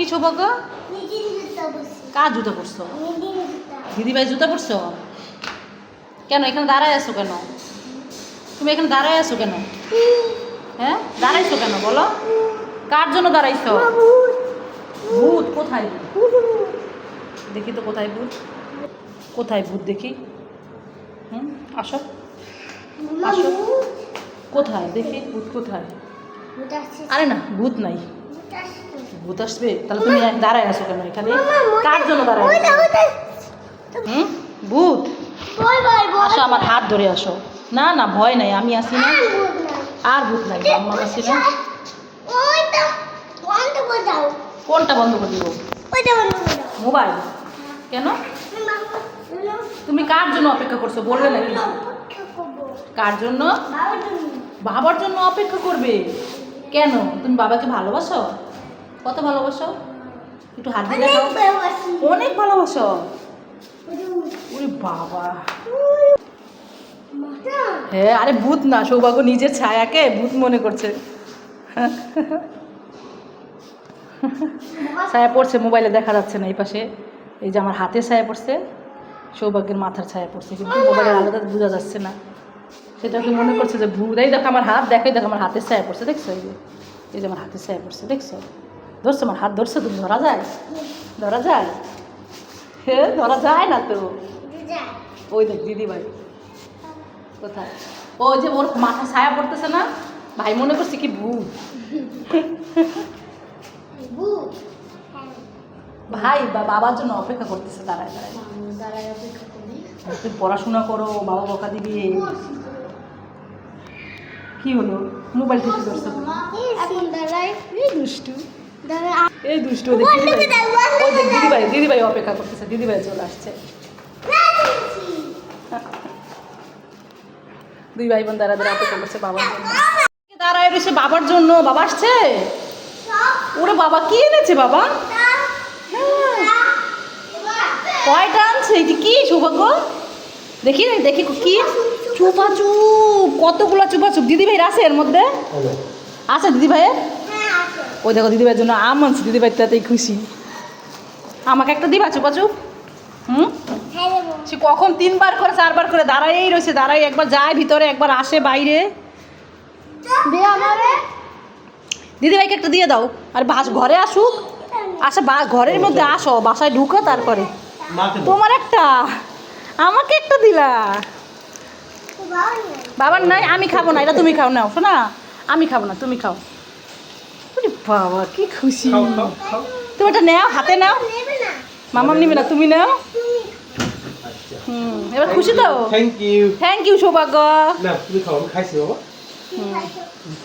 কি সৌভাগ্য কার জুতো পরছো? জুতা দিদিভাই জুতো পরছো? কেন এখানে দাঁড়ায় আছো কেন? তুমি এখানে দাঁড়ায় আছো কেন? হ্যাঁ? দাঁড়াইছো কেন বলো? কার জন্য দাঁড়াইছো? ভূত কোথায় দেখি তো কোথায় ভূত? কোথায় ভূত দেখি? হুম আসো। আসো। কোথায়? দেখি ভূত কোথায়? আরে না ভূত নাই। ভূত আসবে? তাহলে তুমি দাঁড়ায় আছো কেন এখানে? কার জন্য দাঁড়ায়? হুম? ভূত? আসো আমার হাত ধরে আসো। না না ভয় নাই আমি আসি না। আর ভূত নাই। আম্মা আসি না। কোনটা বন্ধ করে দিব? মোবাইল? কেন? তুমি কার জন্য অপেক্ষা করছ? বললে নাকি? কার জন্য। বাবার জন্য অপেক্ষা করবে? কেন? তুমি বাবাকে ভালোবাসো? কত ভালোবাসো? একটু হাত দিয়ে দেখাও। অনেক ভালোবাসো। ওরে বাবা। হ্যাঁ আরে ভূত না সৌভাগ্য নিজের ছায়াকে ভূত মনে করছে। ছায়া পড়ছে মোবাইলে দেখা যাচ্ছে না এই পাশে। এই যে আমার হাতে ছায়া পড়ছে সৌভাগ্যের মাথার ছায়া পড়ছে কিন্তু মোবাইলের আলাদা বোঝা যাচ্ছে না। সেটা কি মনে করছে যে ভূত এই দেখো আমার হাত দেখাই দেখো আমার হাতের ছায়া পড়ছে দেখছ? এই যে এই যে আমার হাতের ছায়া পড়ছে দেখছ? ধরছো আমার হাত ধরছো তুমি ধরা যায়? ধরা যায়? হ্যাঁ ধরা যায় না তো? ওই দেখ দিদি ভাই কোথায়? ওই যে ওর মাথা ছায়া পড়তেছে না? ভাই মনে করছে কি ভূত ভাই বা বাবার জন্য অপেক্ষা করতেছে দাঁড়ায় দাঁড়ায়। তুমি পড়াশোনা করো বাবা বকা দিবে। কি হলো? মোবাইল থেকে ধরছো। এই দুষ্টু এই দুষ্টু ওদের দিদিভাই দিদিভাই অপেক্ষা করতেছে দিদিভাই চলে আসছে। দুই ভাই বোন দাঁড়া দাঁড়া অপেক্ষা করছে বাবার জন্য। দাঁড়ায় রয়েছে বাবার জন্য? বাবা আসছে? ওরে বাবা কি এনেছে বাবা? কয়টা আনছে? কি সৌভাগ্য? দেখি দেখি কি? চুপা চুপ কতগুলো চুপা চুপ। দিদি ভাইয়ের আছে এর মধ্যে? আছে দিদি ভাইয়ের ওই দেখো দিদি ভাইয়ের জন্য আম আনছে। দিদি ভাই তাতেই খুশি। আমাকে একটা দিবা চুপা চুপ? হুম? সে কখন তিনবার করে চারবার করে দাঁড়াই রয়েছে দাঁড়াই একবার যায় ভিতরে একবার আসে বাইরে। দিদি ভাইকে একটা দিয়ে দাও। আর বাস ঘরে আসুক। আচ্ছা বা ঘরের মধ্যে আসো বাসায় ঢুকো তারপরে। তোমার একটা? আমাকে একটা দিলা। বাবার নাই আমি খাব না এটা তুমি খাও নাও শোনা? আমি খাব না তুমি খাও। বাবা কি খুশি। তুমি এটা নাও হাতে নাও। মামাম নিবে না। তুমি নাও। হুম এবার খুশি তো? থ্যাংক ইউ থ্যাংক ইউ সৌভাগ্য। না তুমি খাও খাইছি বাবা।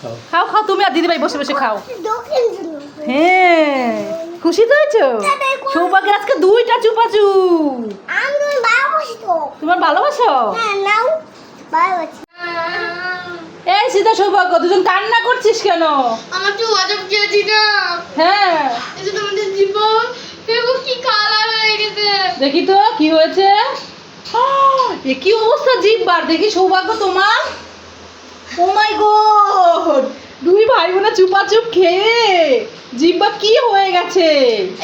খাও। খাও খাও তুমি আর দিদিভাই বসে বসে খাও। হ্যাঁ খুশি তো হয়েছো? সৌভাগ্যের আজকে দুইটা চুপাচু। তোমার ভালোবাসো হ্যাঁ এই সীতা সৌভাগ্য দুজন কান্না করছিস কেন? আমার তো ওয়াটার চেয়েছি না হ্যাঁ। এটা তোমাদের জীবন দেখো কি কালার হয়ে গেছে। দেখি তো কি হয়েছে? এ কি অবস্থা জিভবার দেখি সৌভাগ্য তোমার। ও মাই গড দুই ভাই বোনা চুপাচুপ খেয়ে জিব্বা কি হয়ে গেছে?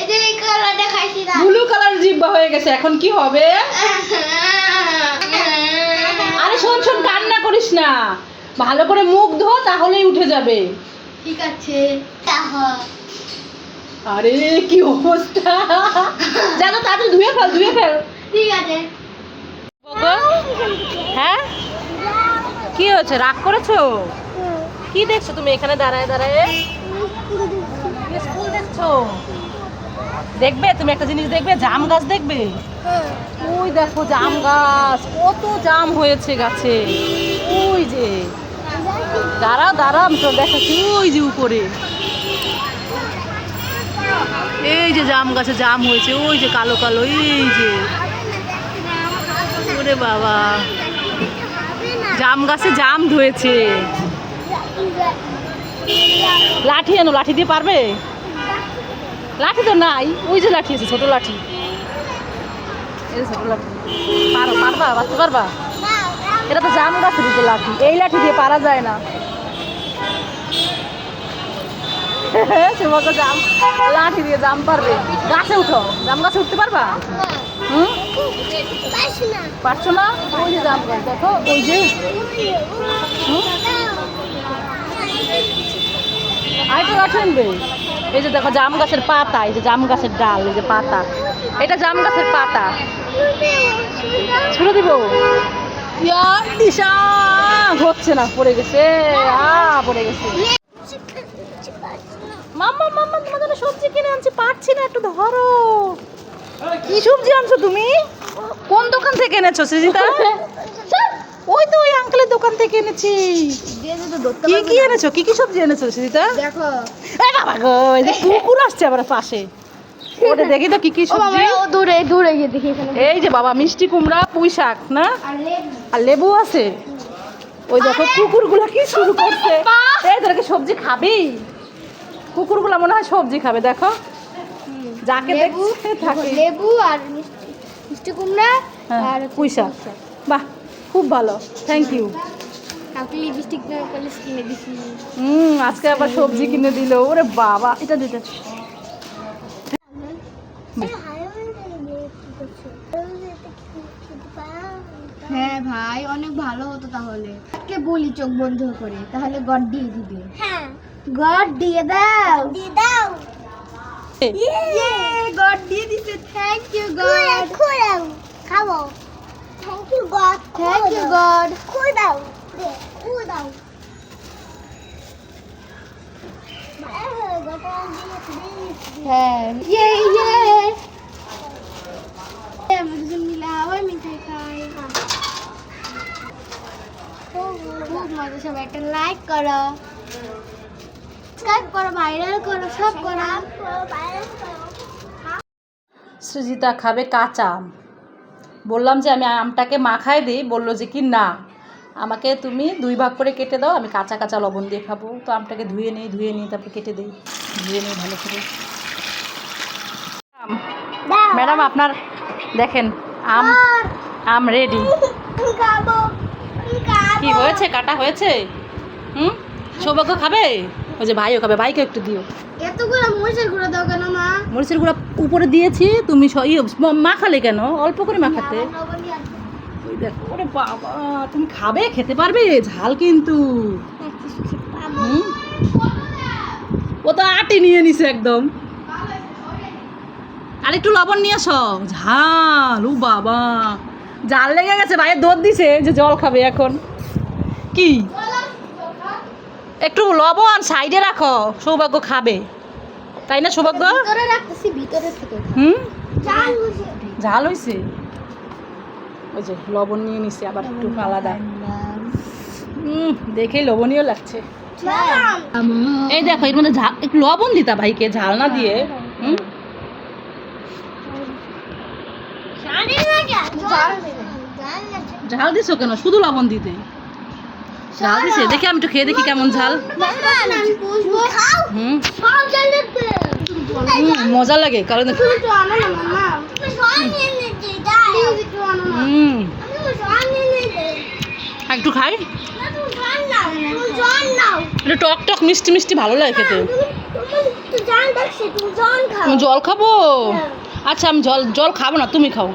এই যে এই কালারটা খাইছি না ব্লু কালার জিব্বা হয়ে গেছে এখন কি হবে আরে শোন শোন কান্না করিস না। ভালো করে মুখ ধো তাহলেই উঠে যাবে। ঠিক আছে আরে কি অবস্থা? জানো তাড়াতাড়ি ধুয়ে ফেল ধুয়ে ফেল। ঠিক আছে। হ্যাঁ? কি হয়েছে? রাগ করেছ? কি দেখছ তুমি এখানে দাঁড়ায় দাঁড়ায়? স্কুল দেখছ? দেখবে? তুমি একটা জিনিস দেখবে? জাম গাছ দেখবে? ওই দেখো জাম গাছ। কত জাম হয়েছে গাছে। ওই যে। দাঁড়া দাঁড়া তো দেখাচ্ছি, ওই যে উপরে। এই যে জাম গাছে জাম হয়েছে, ওই যে কালো কালো, এই যে। ওরে বাবা। জাম গাছে জাম ধরেছে লাঠি আনো, লাঠি দিয়ে পারবে? লাঠি তো নাই, ওই যে লাঠি আছে, ছোট লাঠি। ছোট লাঠি। পারো, পারবা বাঁচতে পারবা। এটা তো জাম গাছের তো লাঠি। এই লাঠি দিয়ে পারা যায় না। লাঠি দিয়ে জাম পারবে। গাছে উঠো। উঠতে এই যে দেখো, জাম গাছের পাতা, এই যে জাম গাছের ডাল, এই যে পাতা। এটা জাম গাছের পাতা। ছুড়ে দিব? হচ্ছে না পড়ে গেছে। আ পড়ে গেছে। মাম্মা মাম্মা তোমার জন্য সবজি কিনে আনছি পারছি না একটু ধরো। কি সবজি আনছো তুমি? কোন দোকান থেকে এনেছো সৃজিতা? ওই তো ওই আঙ্কেলের দোকান থেকে এনেছি। কি কি এনেছো? কি কি সবজি এনেছো সৃজিতা? দেখো। কুকুর আসছে আবার পাশে। ওটা দেখি তো কি কি সবজি? ও দূরে দূরে গিয়ে দেখি এখানে। এই যে বাবা মিষ্টি কুমড়া পুঁই শাক না? আর লেবু। আছে? ওই দেখো কুকুরগুলো কি শুরু করছে? এই তোরা কি সবজি খাবি? কুকুরগুলো মনে হয় সবজি খাবে দেখো। যাকে লেবু দেখছে থাকে লেবু আর মিষ্টি কুমড়া হ্যাঁ, আর পুঁই শাক। বাহ খুব ভালো। থ্যাংক ইউ কাউকে লিপস্টিক কিনে দিছি হুম আজকে আবার সবজি কিনে দিল। ওরে বাবা এটা দিতে। হ্যাঁ ভাই অনেক ভালো হতো তাহলে। কে বলি চোখ বন্ধ করে? তাহলে গড দিয়ে দিবে। হ্যাঁ। গড দিয়ে দাও। দিয়ে দাও। ইয়ে গড দিয়ে দিতে থ্যাংক ইউ গড। খুঁড়াও খাব। Thank you God. Thank you God. খুঁড়াও দে খুঁড়াও হ্যাঁ ইয়ে ইয়ে আমরা দুজন মিলে মিঠাই খাই। খুব মজা সবাই একটা লাইক করো। সাবস্ক্রাইব করো ভাইরাল করো সব করো। সৃজিতা খাবে কাঁচা আম। বললাম যে আমি আমটাকে মাখায় দিই বলল যে কি না। আমাকে তুমি দুই ভাগ করে কেটে দাও আমি কাঁচা কাঁচা লবণ দিয়ে খাব। তো আমটাকে ধুয়ে নিই ধুয়ে নিই তারপরে কেটে দিই। ধুয়ে নিই ভালো করে। আম। ম্যাডাম আপনার দেখেন আম আম রেডি কি হয়েছে? কাটা হয়েছে? হুম? সৌভাগ্য খাবে? ওই যে ভাইও খাবে ভাইকে একটু দিও। এতগুলো মরিচের গুঁড়ো দাও কেন মা? মরিচের গুঁড়া উপরে দিয়েছি তুমি ইয়ে মাখালে কেন? অল্প করে মাখাতে। ওই দেখো ওরে বাবা তুমি খাবে? খেতে পারবে? ঝাল কিন্তু। ও তো আটি নিয়ে নিছে একদম। আর একটু লবণ নিয়ে আসো ঝাল ও বাবা। জাল লেগে গেছে ভাইয়ের দোধ দিছে যে জল খাবে এখন। কি? একটু লবণ সাইডে রাখো সৌভাগ্য খাবে। তাই না সৌভাগ্য? ভিতরে থেকে। হুম? ঝাল হয়েছে। ওই যে লবণ নিয়ে নিছে আবার একটু আলাদা। হুম দেখে লবণীয় লাগছে। এই দেখো এর মধ্যে ঝাল একটু লবণ দিতা ভাইকে ঝাল না দিয়ে। হুম? ঝাল দিছো কেন? শুধু লবণ দিতে। ঝাল দিছে? দেখি আমি একটু খেয়ে দেখি কেমন ঝাল। হুম। মজা লাগে কারণ হুম। একটু খাই। একটু টক টক মিষ্টি মিষ্টি ভালো লাগে খেতে। আমি জল খাব? আচ্ছা আমি জল জল খাব না তুমি খাও।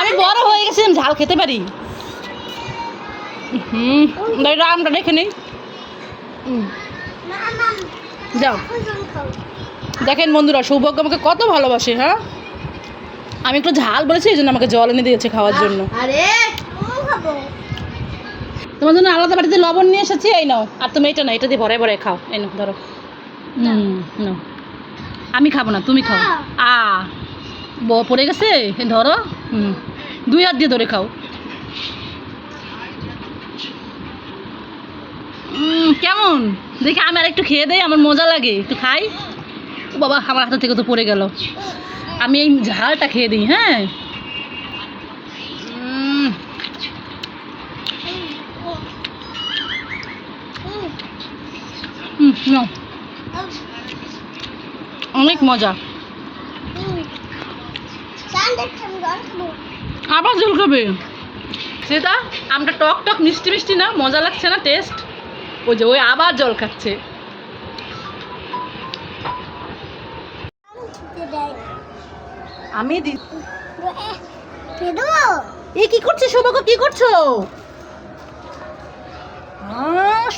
আমি বড় হয়ে গেছি আমি ঝাল খেতে পারি। হুম আমটা রেখে নেই যাও। দেখেন বন্ধুরা সৌভাগ্য আমাকে কত ভালোবাসে হ্যাঁ? আমি একটু ঝাল বলেছি এই জন্য আমাকে জল এনে দিয়েছে খাওয়ার জন্য। তোমার জন্য আলাদা বাড়িতে লবণ নিয়ে এসেছি এই নাও। আর তুমি এটা না এটা দিয়ে ভরে ভরে খাও। এই নাও ধরো। হুম আমি খাব না তুমি খাও। আ। পড়ে গেছে ধরো। হুম দুই হাত দিয়ে ধরে খাও। কেমন? দেখি আমি আর একটু খেয়ে দেই, আমার মজা লাগে। একটু খাই। বাবা, আমার হাতে থেকে তো পড়ে গেল। আমি এই ঝালটা খেয়ে দিই হ্যাঁ? অনেক মজা। আবার জল খাবে? সেটা আমটা টক টক, মিষ্টি মিষ্টি না? মজা লাগছে না টেস্ট ও যে ওই আবার জল খাচ্ছে। আমি এ, কি করছে সৌভাগ্য? কি করছ?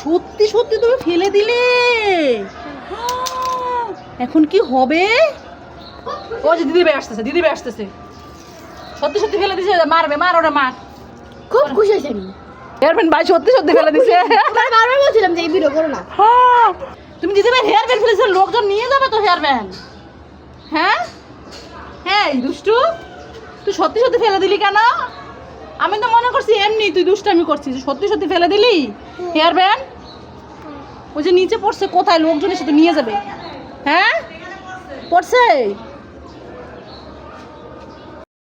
সত্যি সত্যি তুমি ফেলে দিলে। এখন কি হবে? ও যে, দিদি ভাই আসতেছে, দিদি ভাই আসতেছে। সত্যি সত্যি ফেলে দিছে, মারবে, মার ওরা মার। খুব খুশি হয়েছে আমি। হেয়ারব্যান্ড ভাই সত্যি সত্যি ফেলে দিছে। বারবার বলছিলাম যে এই ভিডিও করো না। হ্যাঁ, তুমি দিদি ভাই হেয়ার ব্যান্ড ফেলেছো লোকজন নিয়ে যাবে তো হেয়ার ব্যান্ড হ্যাঁ হ্যাঁ দুষ্টু তুই সত্যি সত্যি ফেলে দিলি কেন? আমি তো মনে করছি এমনি তুই দুষ্টামি করছিস সত্যি সত্যি ফেলে দিলি হেয়ার ব্যান্ড ওই যে নিচে পড়ছে কোথায় লোকজন এসে তো নিয়ে যাবে? হ্যাঁ? পড়ছে?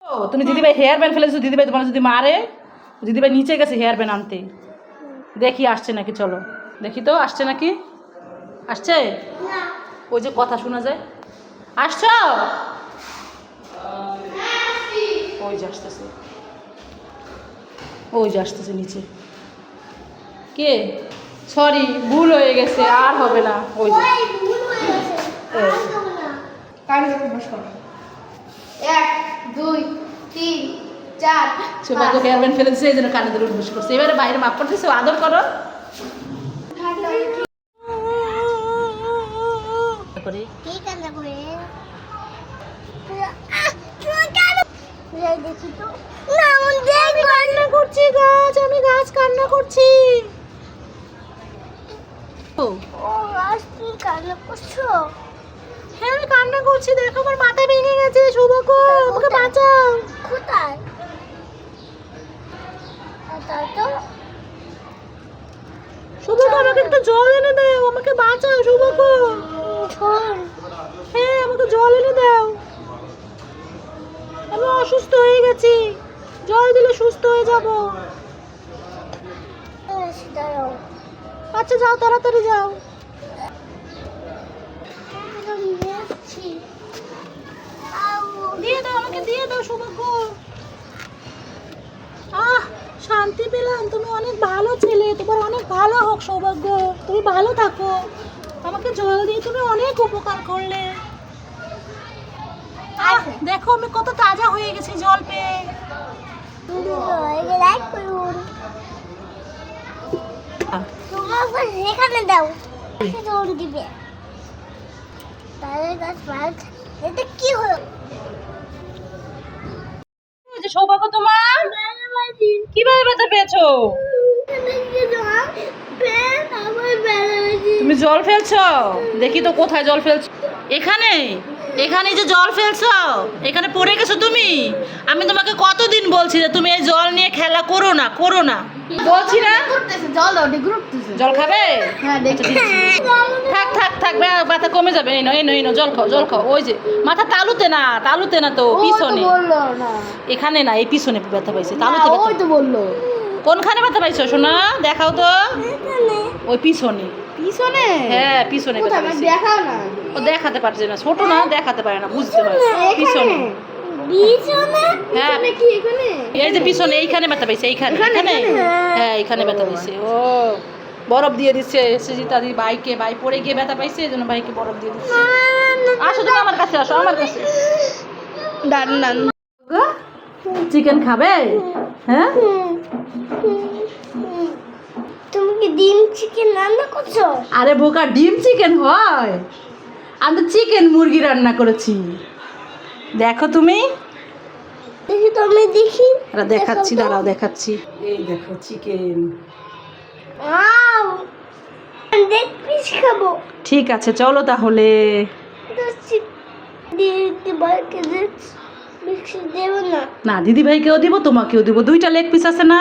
ও তুমি দিদিভাই হেয়ার ব্যান্ড ফেলেছো দিদিভাই তোমার যদি মারে? দিদিভাই নিচে গেছে হেয়ার ব্যান্ড আনতে। দেখি আসছে নাকি চলো। দেখি তো আসছে নাকি? আসছে? ওই যে কথা শোনা যায়। আসছ? ওই যে আসতেছে। ওই যে আসতেছে নিচে। কে? সরি ভুল হয়ে গেছে আর হবে না। ওই যে। এক দুই তিন। সৌভাগ্য হেয়ার ব্যান্ড ফেলে দিচ্ছে এই জন্য কানে ধরে উঠবস করছে। এবারে বাইরে মাপ করতেছে আদর করো। না আমি কান্না করছি গাছ আমি গাছ কান্না করছি? কান্না হ্যাঁ আমি কান্না করছি দেখো আমার মাথা ভেঙে গেছে সৌভাগ্য আমাকে বাঁচাও। কোথায়? সৌভাগ্য আমাকে একটু জল এনে দাও আমাকে বাঁচাও শোন হ্যাঁ আমাকে জল এনে দাও। আমি অসুস্থ হয়ে গেছি। জল দিলে সুস্থ হয়ে যাব। দাঁড়াও। আচ্ছা যাও তাড়াতাড়ি যাও। দিয়ে দাও আমাকে দিয়ে দাও সৌভাগ্য আহ শান্তি পেলাম। তুমি অনেক ভালো ছেলে তোমার অনেক ভালো হোক সৌভাগ্য। তুমি ভালো থাকো। আমাকে জল দিয়ে তুমি অনেক উপকার করলে। দেখো আমি কত তাজা হয়ে গেছি জল পেয়ে। এখানে দাও। দৌড় দিবে। এটা কি হলো? সৌভাগ্য তোমার। কীভাবে ব্যথা পেয়েছ? তুমি জল ফেলছো? দেখি তো কোথায় জল ফেলছো। এখানে? এখানে যে জল ফেলছো এখানে পড়ে গেছো তুমি? আমি তোমাকে কতদিন বলছি যে তুমি এই জল নিয়ে খেলা করো না করো না। বলছি না? জল খাবে? হ্যাঁ আচ্ছা, থাক থাক থাক ব্যথা কমে যাবে। এই নো এই নো এই নো জল খাও জল খাও। ওই যে মাথা তালুতে না তালুতে না তো পিছনে। বলল না। এখানে না এই পিছনে ব্যথা পাইছে তালুতে ওই ব্যথা তো বলল। কোনখানে ব্যথা পাইছো শোনা দেখাও তো। ওই পিছনে। পিছনে? হ্যাঁ পিছনে ব্যথা পাইছে। দেখাও না। ও দেখাতে পারছে না ছোট না দেখাতে পারে না বুঝতে পারে পিছনে। পিছনে? হ্যাঁ। কি এখানে? এই যে পিছনে এইখানে ব্যথা পাইছে এইখানে। এখানে? হ্যাঁ এইখানে ব্যথা পাইছে ও বরফ দিয়ে দিচ্ছে সুজিতা দি বাইকে বাই পড়ে গিয়ে ব্যথা পাইছে এই জন্য বাইকে বরফ দিয়ে দিচ্ছে। আসো তুমি আমার কাছে আসো আমার কাছে। ডান ডান চিকেন খাবে? হ্যাঁ? তুমি কি ডিম চিকেন রান্না করছ? আরে বোকা ডিম চিকেন হয়। আমি তো চিকেন মুরগি রান্না করেছি। দেখো তুমি? দেখি তো আমি দেখি। আরে দেখাচ্ছি দাঁড়াও দেখাচ্ছি। এই দেখো চিকেন আও দেখ পিস খাব। ঠিক আছে চলো তাহলে। না। না দিদি ভাইকেও দিব তোমাকেও দিব। দুইটা লেগ পিস আছে না?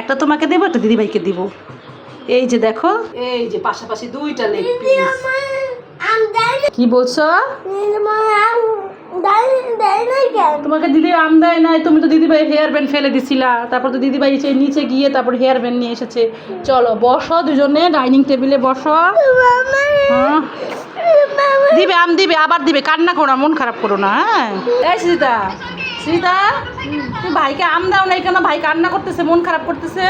একটা তোমাকে দেবো একটা দিদি ভাইকে দিব। এই যে দেখো। এই যে পাশাপাশি দুইটা লেগ পিস কি বলছো? তোমাকে দিদি আম দেয় নাই তুমি তো দিদি ভাই হেয়ার ব্যান্ড ফেলে দিছিলা। তারপর তো দিদি ভাই এসে নিচে গিয়ে তারপর হেয়ার ব্যান্ড নিয়ে এসেছে। চলো বসো দুজনে ডাইনিং টেবিলে বসো। হ্যাঁ দিবে আম দিবে আবার দিবে কান্না করো মন খারাপ করো না হ্যাঁ? সীতা সীতা তুমি ভাইকে আম দাও নাই কেন? ভাই কান্না করতেছে মন খারাপ করতেছে।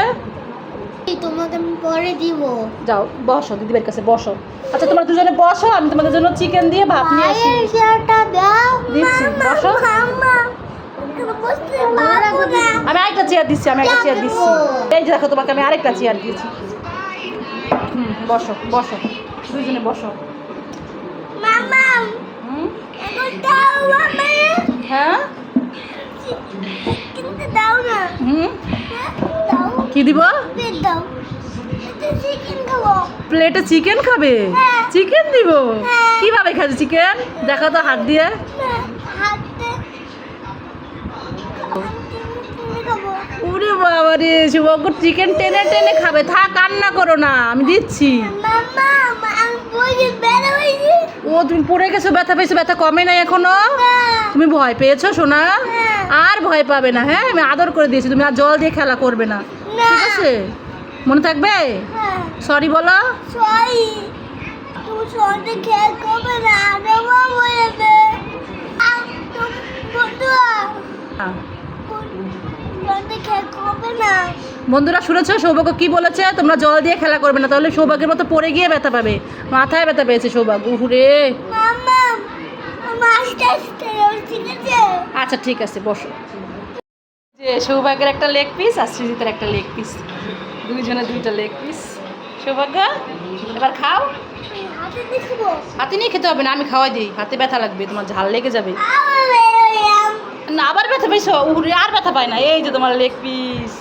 তোমাকে আমি পরে দিব। যাও বসো দিদিবার কাছে বসো। আচ্ছা তোমরা দুজনে বসো আমি তোমাদের জন্য চিকেন দিয়ে ভাত নিয়ে আসি। দিচ্ছি, বসো। আমি আরেকটা চেয়ার দিচ্ছি আমি একটা চেয়ার দিচ্ছি। এই যে দেখো তোমাকে আমি আরেকটা চেয়ার দিয়েছি। হুম বসো বসো। দুজনে বসো মামা হুম এখন দাও মামা হ্যাঁ কিন্তু দাও না হুম হ্যাঁ, দাও কি দিব? প্লেট চিকেন খাব। চিকেন হ্যাঁ। দিব? হ্যাঁ। কীভাবে খাবে চিকেন দেখো তো হাত দিয়ে। ওরে বাবা রে শুভঙ্কর চিকেন টেনে টেনে খাবে। থাক কান্না করো না আমি দিচ্ছি। ও তুমি পড়ে গেছো ব্যথা পেয়েছ ব্যথা কমে নাই এখনও? তুমি ভয় পেয়েছ সোনা? হ্যাঁ। আর ভয় পাবে না হ্যাঁ? আমি আদর করে দিয়েছি তুমি আর জল দিয়ে খেলা করবে না। ঠিক আছে? মনে থাকবে? হ্যাঁ। সরি বলো। সরি তুমি সন্ধ্যে খেয়াল করবে না আমার বলেছে বন্ধুরা হ্যাঁ। শুনেছো? সৌভাগ্য কি বলেছে? তোমরা জল দিয়ে খেলা করবে না তাহলে সৌভাগ্যের মতো পড়ে গিয়ে ব্যথা পাবে। মাথায় ব্যথা পেয়েছে সৌভাগ্য। আছে আচ্ছা ঠিক আছে বসো। যে সৌভাগ্যের একটা লেগ পিস আর সৃজিতের একটা লেগ পিস দুইজনে দুইটা লেগ পিস সৌভাগ্য এবার খাও। হাতে নিয়ে খেতে হবে না আমি খাওয়াই দিই। হাতে ব্যথা লাগবে তোমার ঝাল লেগে যাবে। না আবার ব্যথা পেয়েছ উড়ে আর ব্যথা পায় না। এই যে তোমার লেগ পিস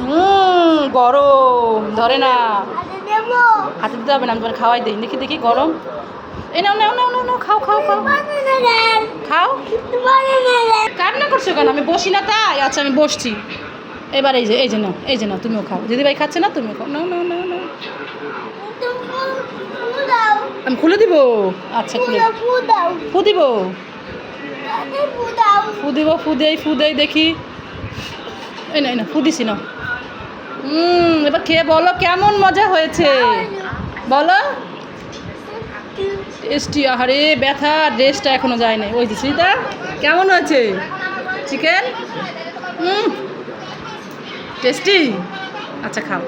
হুম গরম। ধরে না। হাতে দিতে হবে না আমি তোমার খাওয়াই দিই। দেখি দেখি গরম। এই নাও নাও নাও নাও খাও খাও খাও। খাও। কান্না করছ কেন? আমি বসি না তাই? আচ্ছা আমি বসছি। এবার এই যে এই যে নাও, এই যে নাও, তুমিও খাও। দিদিভাই খাচ্ছে না? তুমিও খাও। নাও নাও নাও নাও। আমি খুলে দিব? আচ্ছা খুলে ফু দিব? ফু দিব, ফু দেই ফু দেই, দেখি। এই না এই না ফু দিছি না হুম এবার খেয়ে বলো কেমন মজা হয়েছে? বলো। টেস্টি আহারে, ব্যথা ড্রেসটা এখনও যায় নাই ওই সীতা কেমন আছে চিকেন টেস্টি আচ্ছা খাও।